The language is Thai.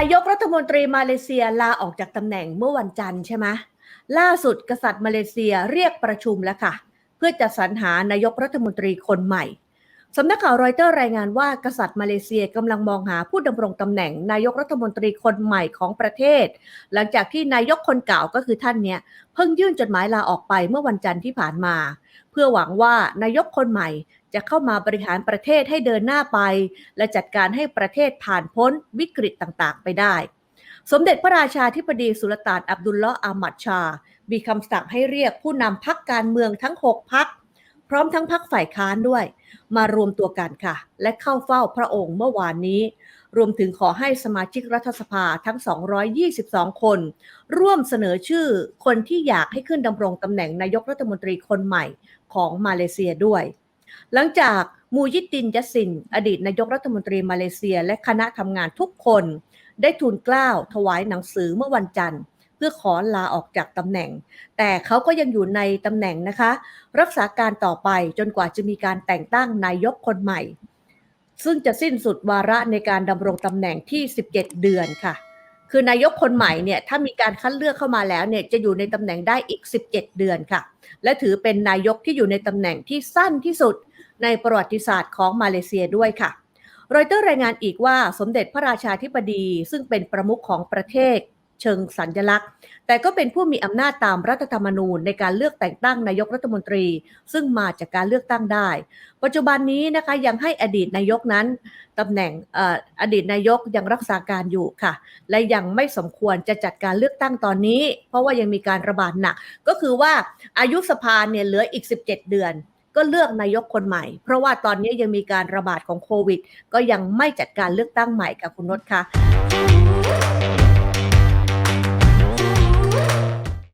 ายกรัฐมนตรีมาเลเซียลาออกจากตำแหน่งเมื่อวันจันทร์ใช่ไหมล่าสุดกษัตริย์มาเลเซียเรียกประชุมแล้วค่ะ เพื่อจะสรรหานายกรัฐมนตรีคนใหม่ สำนักข่าวรอยเตอร์รายงานว่ากษัตริย์มาเลเซียกำลังมองหาผู้ดำรงตำแหน่งนายกรัฐมนตรีคนใหม่ของประเทศ หลังจากที่นายกคนเก่าก็คือท่านเนี้ยเพิ่งยื่นจดหมายลาออกไปเมื่อวันจันทร์ที่ผ่านมา เพื่อหวังว่านายกคนใหม่จะเข้ามาบริหารประเทศให้เดินหน้าไป และจัดการให้ประเทศผ่านพ้นวิกฤตต่างๆ ไปได้ สมเด็จพระราชาธิบดีสุลต่านอับดุลเลาะอามัดชา มีคำสั่งให้เรียกผู้นำพักการเมืองทั้ง 6 พัก พร้อมทั้งพักฝ่ายค้านด้วย มารวมตัวกันค่ะ และเข้าเฝ้าพระองค์เมื่อวานนี้ รวมถึงขอให้สมาชิกรัฐสภาทั้ง 222 คน ร่วมเสนอชื่อคนที่อยากให้ขึ้นดำรงตำแหน่งนายกรัฐมนตรีคนใหม่ของมาเลเซียด้วย หลังจากมูยิดดินยัสิน อดีตนายกรัฐมนตรีมาเลเซีย และคณะทำงานทุกคน ได้ทูลเกล้าถวายหนังสือเมื่อวันจันทร์ เพื่อขอลาออกจากตำแหน่ง แต่เขาก็ยังอยู่ในตำแหน่งนะคะ รักษาการต่อไปจนกว่าจะมีการแต่งตั้งนายกคนใหม่ ซึ่งจะสิ้นสุดวาระในการดำรงตำแหน่งที่ 17 เดือนค่ะ คือนายกคนใหม่เนี่ยถ้ามีการคัดเลือกเข้ามาแล้วเนี่ยจะอยู่ในตำแหน่งได้อีก 17 เดือนค่ะ และถือเป็นนายกที่อยู่ในตำแหน่งที่สั้นที่สุดในประวัติศาสตร์ของมาเลเซียด้วยค่ะรอยเตอร์รายงานอีกว่าสมเด็จพระราชาธิบดีซึ่งเป็นประมุขของประเทศ เชิงสัญลักษณ์ แต่ก็เป็นผู้มีอำนาจตามรัฐธรรมนูญในการเลือกแต่งตั้งนายกรัฐมนตรี ซึ่งมาจากการเลือกตั้งได้ ปัจจุบันนี้นะคะยังให้อดีตนายกนั้นตำแหน่งอออดีตนายกยังรักษาการอยู่ค่ะ และยังไม่สมควรจะจัดการเลือกตั้งตอนนี้ เพราะว่ายังมีการระบาดหนัก ก็คือว่าอายุสภาเนี่ยเหลืออีก 17 เดือนก็เลือกนายกคนใหม่ เพราะว่าตอนนี้ยังมีการระบาดของโควิด ก็ยังไม่จัดการเลือกตั้งใหม่กับคุณนศค่ะ